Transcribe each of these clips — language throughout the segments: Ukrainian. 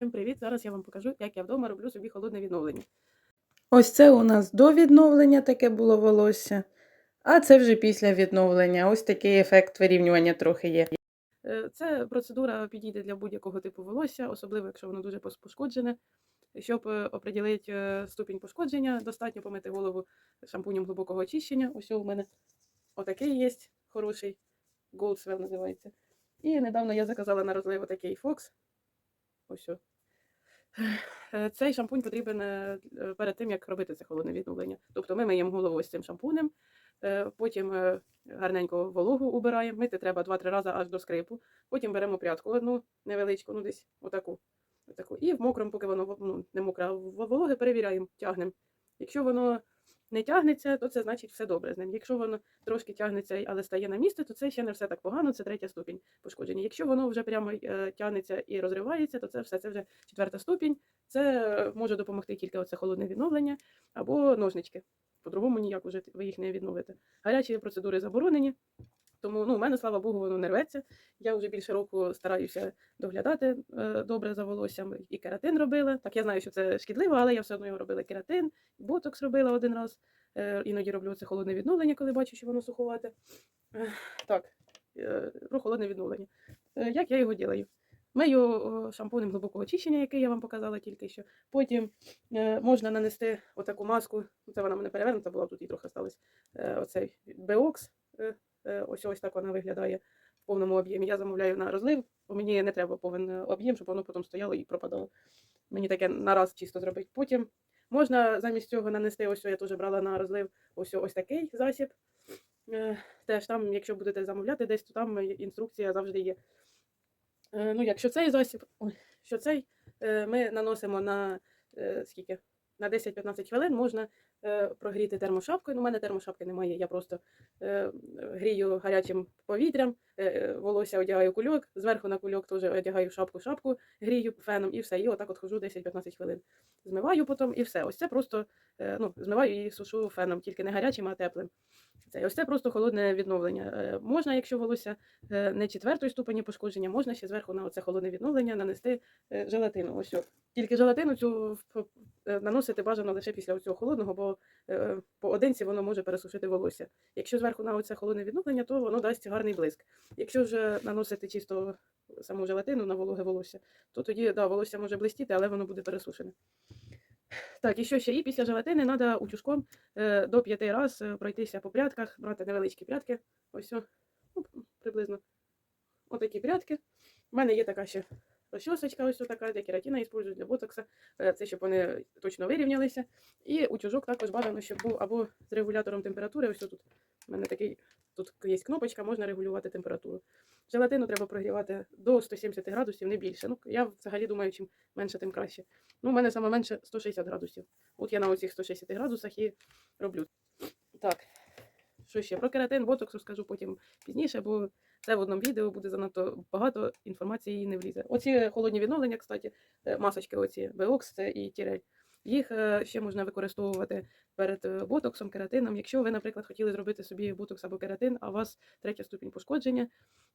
Всім привіт! Зараз я вам покажу, як я вдома роблю собі холодне відновлення. Ось це у нас до відновлення таке було волосся, а це вже після відновлення. Ось такий ефект вирівнювання трохи є. Е, Це процедура підійде для будь-якого типу волосся, особливо якщо воно дуже пошкоджене. Щоб е, оприділити е, ступінь пошкодження, достатньо помити голову шампунем глибокого очищення. Ось у мене отакий є хороший Gold Swell називається. І недавно я заказала на розлив отакий Fox. Ось. Е, Цей шампунь потрібен е, е, перед тим, як робити це холодне відновлення. Тобто ми миємо голову ось цим шампунем, потім гарненько вологу убираємо. Мити треба 2-3 рази аж до скрипу. Потім беремо прядку одну невеличку, ну десь отаку. отаку. І в мокрому, поки воно ну, не мокре, а вологе перевіряємо, тягнемо. Якщо воно не тягнеться, то це значить все добре з ним. Якщо воно трошки тягнеться, але стає на місце, то це ще не все так погано, це третя ступінь пошкодження. Якщо воно вже прямо е, тягнеться і розривається, то це все це вже четверта ступінь. Це може допомогти тільки оце холодне відновлення або ножнички. По-другому ніяк уже ви їх не відновите. Гарячі процедури заборонені. Тому ну, у мене, слава Богу, воно не рветься. Я вже більше року стараюся доглядати е, добре за волоссям. І кератин робила. Так, я знаю, що це шкідливо, але я все одно робила кератин, ботокс робила один раз. Е, іноді роблю це холодне відновлення, коли бачу, що воно суховате. Е, так, е, про холодне відновлення. Е, як я його ділаю? Мию шампунем глибокого очищення, який я вам показала тільки що. Потім е, можна нанести отаку маску. Це вона мене перевернута була, тут і трохи сталося. Е, оцей Беокс. Е, ось ось так вона виглядає в повному об'ємі. Я замовляю на розлив, бо мені не треба повен е, об'єм, щоб воно потім стояло і пропадало. Мені таке на раз чисто зробити. Потім можна замість цього нанести, ось я теж брала на розлив ось ось такий засіб. Е, Теж там, якщо будете замовляти десь, то там інструкція завжди є. Ну, якщо цей засіб, що цей ми наносимо на скільки? На 10-15 хвилин можна е, прогріти термошапкою. Ну, у мене термошапки немає, я просто е, грію гарячим повітрям, е, волосся одягаю кульок, зверху на кульок теж одягаю шапку, шапку, грію феном і все. І отак от хожу 10-15 хвилин. Змиваю потім і все. Ось це просто ну, змиваю і сушу феном, тільки не гарячим, а теплим. Це ось це просто холодне відновлення. Можна, якщо волосся не четвертої ступені пошкодження, можна ще зверху на оце холодне відновлення нанести желатину. Ось о. Тільки желатину цю е, наносити бажано лише після цього холодного, бо е, поодинці воно може пересушити волосся. Якщо зверху на оце холодне відновлення, то воно дасть гарний блиск. Якщо вже наносити чисто саму желатину на вологе волосся, то тоді да, волосся може блистіти, але воно буде пересушене. Так, і що ще? І після желатини треба утюжком е, до п'яти раз е, пройтися по прядках, брати невеличкі прядки. Ось ну, приблизно отакі прядки. У мене є така ще розчосочка, ось така, для кератина використовую для ботокса. Е, Це щоб вони точно вирівнялися. І утюжок також бажано, щоб був або з регулятором температури. Ось тут у мене такий, тут є кнопочка, можна регулювати температуру. Желатину треба прогрівати до 170 градусів, не більше. Ну, я взагалі думаю, чим менше, тим краще. Ну, у мене саме менше 160 градусів. От я на оцих 160 градусах і роблю. Так, що ще? Про кератин, ботокс розкажу потім пізніше, бо це в одному відео буде занадто багато інформації і не влізе. Оці холодні відновлення, кстати, е, масочки, оці Беокс це і Тірель. Їх е, ще можна використовувати перед е, ботоксом, кератином. Якщо ви, наприклад, хотіли зробити собі ботокс або кератин, а у вас третя ступінь пошкодження,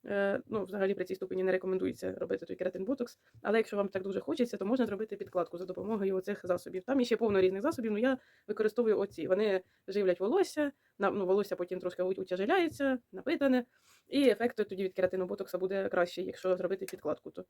е, ну, взагалі при цій ступені не рекомендується робити той кератин-ботокс, але якщо вам так дуже хочеться, то можна зробити підкладку за допомогою оцих засобів. Там ще повно різних засобів, але я використовую оці. Вони живлять волосся, ну, волосся потім трошки утяжеляється, напитане, і ефект тоді від кератину ботокса буде кращий, якщо зробити підкладку. То